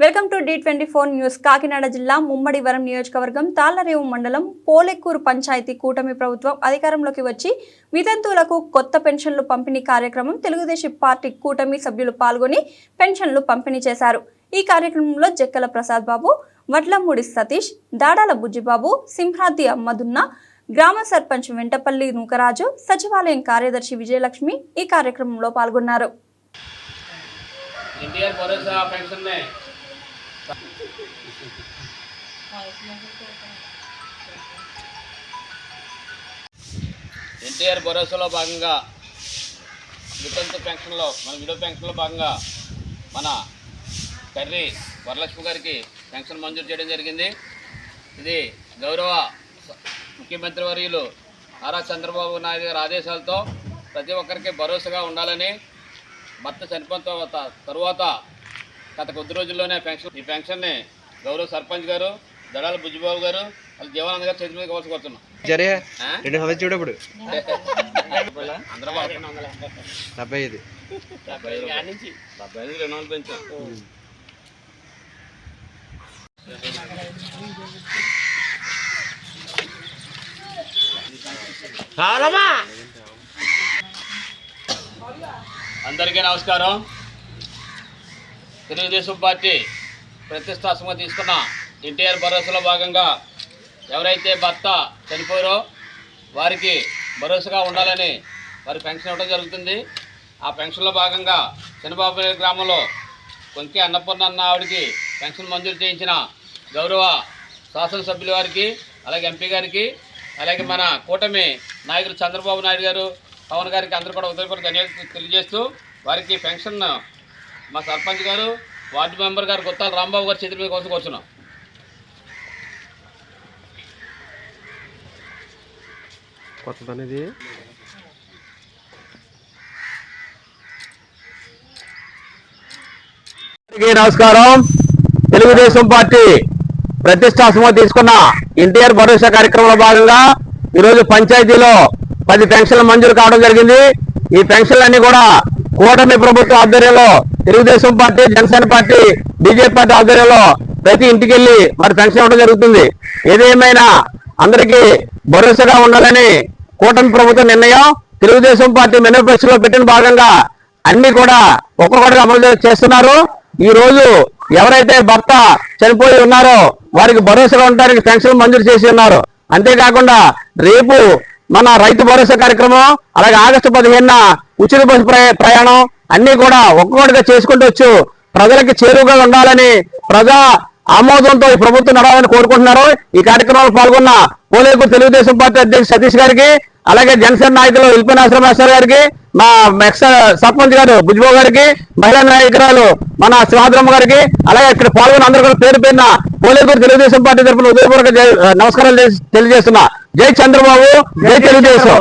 Welcome to the twenty four news. Kakinada జిల్లా ముమ్మడివరం నియోజకవర్గం తాళ్ళరేవు మండలం పోలెక్కూరు పంచాయతీ కూటమి ప్రభుత్వం అధికారంలోకి వచ్చి వితంతువులకు కొత్త పెన్షన్లు పంపిణీ కార్యక్రమం తెలుగుదేశం పార్టీ కూటమి సభ్యులు పాల్గొని పెన్షన్లు పంపిణీ చేశారు. ఈ కార్యక్రమంలో జక్కల ప్రసాద్ బాబు వడ్లమూడి సతీష్ దాడాల బుజ్జిబాబు సింహాద్రి అమ్మదున్న గ్రామ సర్పంచ్ వెంటపల్లి నూకరాజు సచివాలయం కార్యదర్శి విజయలక్ష్మి ఈ కార్యక్రమంలో పాల్గొన్నారు. ఎన్టీఆర్ భరోసా పెన్షన్ ఎన్టీఆర్ భరోసాలో భాగంగా వితంతు పెన్షన్లో మన విడో పెన్షన్లో భాగంగా మన కర్రీ వరలక్ష్మి గారికి పెన్షన్ మంజూరు చేయడం జరిగింది. ఇది గౌరవ ముఖ్యమంత్రి వర్యులు నారా చంద్రబాబు నాయుడు గారి ఆదేశాలతో ప్రతి ఒక్కరికి భరోసాగా ఉండాలని భర్త చనిపోయిన తర్వాత తరువాత గత కొద్ది రోజుల్లోనే పెన్షన్ ఈ పెన్షన్ని గౌరవ సర్పంచ్ గారు దడాల బుజ్జిబాబు గారు వాళ్ళ జీవనానంద గారు చేతి మీద కావాల్సి కోరుతున్నాం జరే? రెండు చూడప్పుడు అందరూ బాగా డెబ్బై ఐదు. డెబ్బై ఐదు డెబ్బై ఐదు రెండు వందలు పెంచాం అందరికీ నమస్కారం. తెలుగుదేశం పార్టీ ప్రతిష్టాత్మకంగా తీసుకున్న ఎన్టీఆర్ భరోసాలో భాగంగా ఎవరైతే భర్త చనిపోయారో వారికి భరోసాగా ఉండాలని వారి పెన్షన్ ఇవ్వడం జరుగుతుంది. ఆ పెన్షన్లో భాగంగా చంద్రబాబు గ్రామంలో కొంకి అన్నపూర్ణ అన్న ఆవిడకి పెన్షన్ మంజూరు చేయించిన గౌరవ శాసనసభ్యుల వారికి అలాగే ఎంపీ గారికి అలాగే మన కూటమి నాయకులు చంద్రబాబు నాయుడు గారు పవన్ గారికి అందరూ కూడా ఉదయపూర్ ధన్యవాదాలు తెలియజేస్తూ వారికి పెన్షన్ మా సర్పంచ్ గారు వార్డు మెంబర్ గారు గుత్తాల రాంబాబు గారి చేతుల మీద కోసం కూర్చున్నాం. కొత్తదనేది? నమస్కారం. తెలుగుదేశం పార్టీ ప్రతిష్టాత్మకంగా తీసుకున్న ఎన్టీఆర్ భరోసా కార్యక్రమంలో భాగంగా ఈరోజు పంచాయతీలో పది పెన్షన్లు మంజూరు కావడం జరిగింది. ఈ పెన్షన్లన్నీ కూడా కూటమి ప్రభుత్వ ఆధ్వర్యంలో Telugu Desam party Janasena party BJP party ఆధ్వర్యంలో ప్రతి ఇంటికి వెళ్ళి మరి పెన్షన్ ఇవ్వడం జరుగుతుంది. ఏదేమైనా అందరికీ భరోసాగా ఉండాలని కూటమి ప్రభుత్వ నిర్ణయం తెలుగుదేశం పార్టీ మేనిఫెస్టోలో పెట్టిన భాగంగా అన్ని కూడా ఒక్కొక్కటిగా అమలు చేస్తున్నారు. ఈ రోజు ఎవరైతే భర్త చనిపోయి ఉన్నారో వారికి భరోసాగా ఉండడానికి పెన్షన్ మంజూరు చేసి ఉన్నారు. అంతేకాకుండా రేపు మన రైతు భరోసా కార్యక్రమం అలాగే ఆగస్టు పదిహేనున ఉచిత బస్సు ప్రయాణం అన్ని కూడా ఒక్కొక్కటిగా చేసుకుంటూ వచ్చు. ప్రజలకి చేరువుగా ఉండాలని ప్రజా ఆమోదంతో ఈ ప్రభుత్వం నడవాలని కోరుకుంటున్నారు. ఈ కార్యక్రమంలో పాల్గొన్న పోలేకు తెలుగుదేశం పార్టీ అధ్యక్షుడు సతీష్ గారికి అలాగే జనసేన నాయకులు ఇల్పి నాశ్రమేశ్వర్ గారికి మా ఎక్స్ సర్పంచ్ గారు బుజ్జిబాబు గారికి మహిళా నాయకురాలు మన శివాద్రమ్మ గారికి అలాగే ఇక్కడ పాల్గొన్న అందరూ కూడా పేరు పేరున పోలేకు తెలుగుదేశం పార్టీ తరఫున ఉదయపూర్వక నమస్కారాలు తెలియజేస్తున్నా. జై చంద్రబాబు జై తెలుగుదేశం.